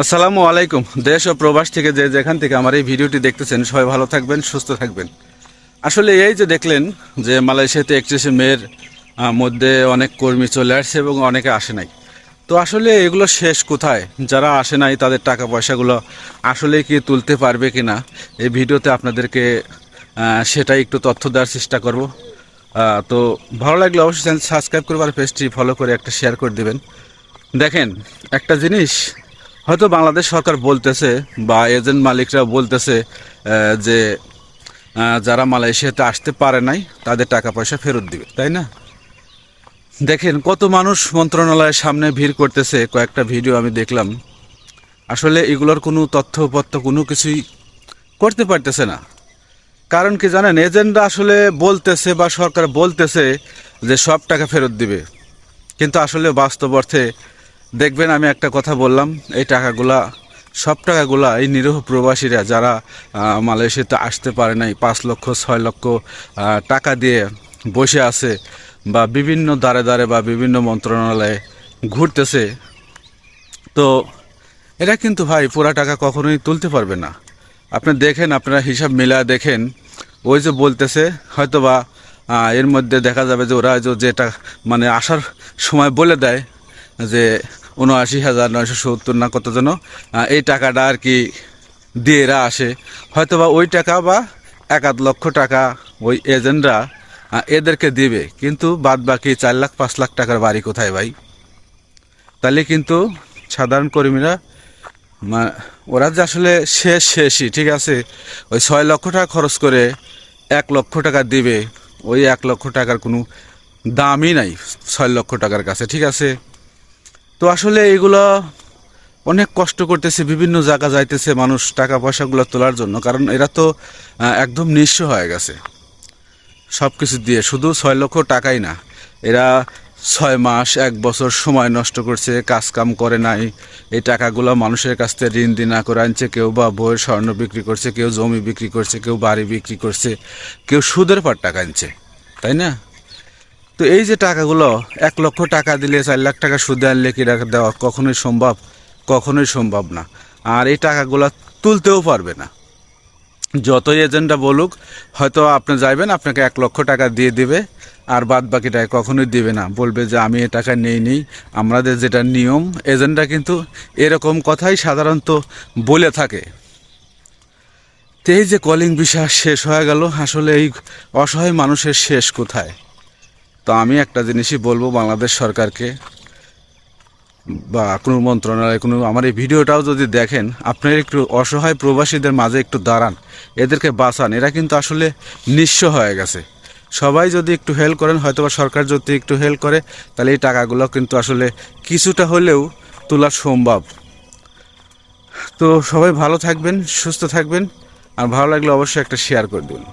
আসসালামু আলাইকুম। দেশ ও প্রবাস থেকে যে যেখান থেকে আমার এই ভিডিওটি দেখতেছেন, সবাই ভালো থাকবেন, সুস্থ থাকবেন। আসলে এই যে দেখলেন যে মালয়েশিয়াতে একত্রিশে মেয়ের মধ্যে অনেক কর্মী চলে আসছে এবং অনেকে আসে নাই। তো আসলে এগুলো শেষ কোথায়? যারা আসে নাই, তাদের টাকা পয়সাগুলো আসলে কি তুলতে পারবে কি না এই ভিডিওতে আপনাদেরকে সেটাই একটু তথ্য দেওয়ার চেষ্টা করব। তো ভালো লাগলে অবশ্যই চ্যানেল সাবস্ক্রাইব করবে আর পেজটি ফলো করে একটা শেয়ার করে দেবেন। দেখেন, একটা জিনিস হয়তো বাংলাদেশ সরকার বলতেছে বা এজেন্ট মালিকরা বলতেছে যে যারা মালয়েশিয়াতে আসতে পারে নাই, তাদের টাকা পয়সা ফেরত দিবে, তাই না? দেখেন, কত মানুষ মন্ত্রণালয়ের সামনে ভিড় করতেছে, কয়েকটা ভিডিও আমি দেখলাম। আসলে এগুলোর কোনো তথ্যপত্র কোনো কিছুই করতে পারতেছে না। কারণ কি জানেন, এজেন্টরা আসলে বলতেছে বা সরকার বলতেছে যে সব টাকা ফেরত দিবে। কিন্তু আসলে বাস্তব অর্থে দেখবেন আমি একটা কথা বললাম এই টাকাগুলা সব টাকাগুলা এই নিরীহ প্রবাসীরা যারা মালয়েশিয়াতে আসতে পারে নাই পাঁচ লক্ষ ছয় লক্ষ টাকা দিয়ে বসে আছে বা বিভিন্ন দ্বারে দ্বারে বা বিভিন্ন মন্ত্রণালয়ে ঘুরতেছে তো এরা কিন্তু ভাই পুরা টাকা কখনোই তুলতে পারবে না। আপনি দেখেন আপনারা হিসাব মিলা দেখেন ওই যে বলতেছে হয়তোবা আহ, এর মধ্যে দেখা যাবে যে ওরা যে যেটা মানে আসার সময় বলে দেয় যে উনআশি হাজার নয়শো সত্তর না কত যেন এই টাকাটা আর কি দিয়ে এরা আসে। হয়তোবা ওই টাকা বা এক আধ লক্ষ টাকা ওই এজেন্টরা এদেরকে দিবে, কিন্তু বাদ বাকি চার লাখ, পাঁচ লাখ টাকার বাড়ি কোথায় ভাই? তাহলে কিন্তু সাধারণ কর্মীরা ওরা যে আসলে শেষ শেষই, ঠিক আছে? ওই ছয় লক্ষ টাকা খরচ করে এক লক্ষ টাকা দিবে, ওই এক লক্ষ টাকার কোনো দামই নাই, ছয় লক্ষ টাকার কাছে, ঠিক আছে? তো আসলে এগুলো অনেক কষ্ট করতেছে, বিভিন্ন জায়গা যাইতেছে মানুষ টাকা পয়সাগুলো তোলার জন্য। কারণ এরা তো একদম নিঃস্ব হয়ে গেছে। সব কিছু দিয়ে শুধু ছয় লক্ষ টাকাই না, এরা ছয় মাস, এক বছর সময় নষ্ট করছে কাজ কাম করে নাই। এই টাকাগুলো মানুষের কাছ থেকে ঋণ দিনা করে আনছে, কেউ বা বইয়ের স্বর্ণ বিক্রি করছে, কেউ জমি বিক্রি করছে, কেউ বাড়ি বিক্রি করছে, কেউ সুদের পর টাকা আনছে, তাই না? তো এই যে টাকাগুলো, এক লক্ষ টাকা দিলে চার লাখ টাকা সুদে আনলে কি দেওয়া কখনোই সম্ভব? কখনোই সম্ভব না। আর এই টাকাগুলো তুলতেও পারবে না। যতই এজেন্টরা বলুক, হয়তো আপনি যাইবেন, আপনাকে এক লক্ষ টাকা দিয়ে দিবে, আর বাদ বাকি টাকা কখনোই দিবে না। বলবে যে, আমি এ টাকা নেই নেই। আমাদের যেটা নিয়ম এজেন্টরা কিন্তু এরকম কথাই সাধারণত বলে থাকে। তো এই যে কলিং বিষয় শেষ হয়ে গেল, আসলে এই অসহায় মানুষের শেষ কোথায়? তো আমি একটা জিনিসই বলব বাংলাদেশ সরকারকে বা কোনো মন্ত্রণালয়, কোনো আমার এই ভিডিওটাও যদি দেখেন, আপনার একটু অসহায় প্রবাসীদের মাঝে একটু দাঁড়ান, এদেরকে বাঁচান। এরা কিন্তু আসলে নিঃস্ব হয়ে গেছে। সবাই যদি একটু হেল্প করেন হয়তো বা সরকার যদি একটু হেল্প করে, তাহলে এই টাকাগুলো কিন্তু আসলে কিছুটা হলেও তোলা সম্ভব। তো সবাই ভালো থাকবেন, সুস্থ থাকবেন, আর ভালো লাগলে অবশ্যই একটা শেয়ার করে দেবেন।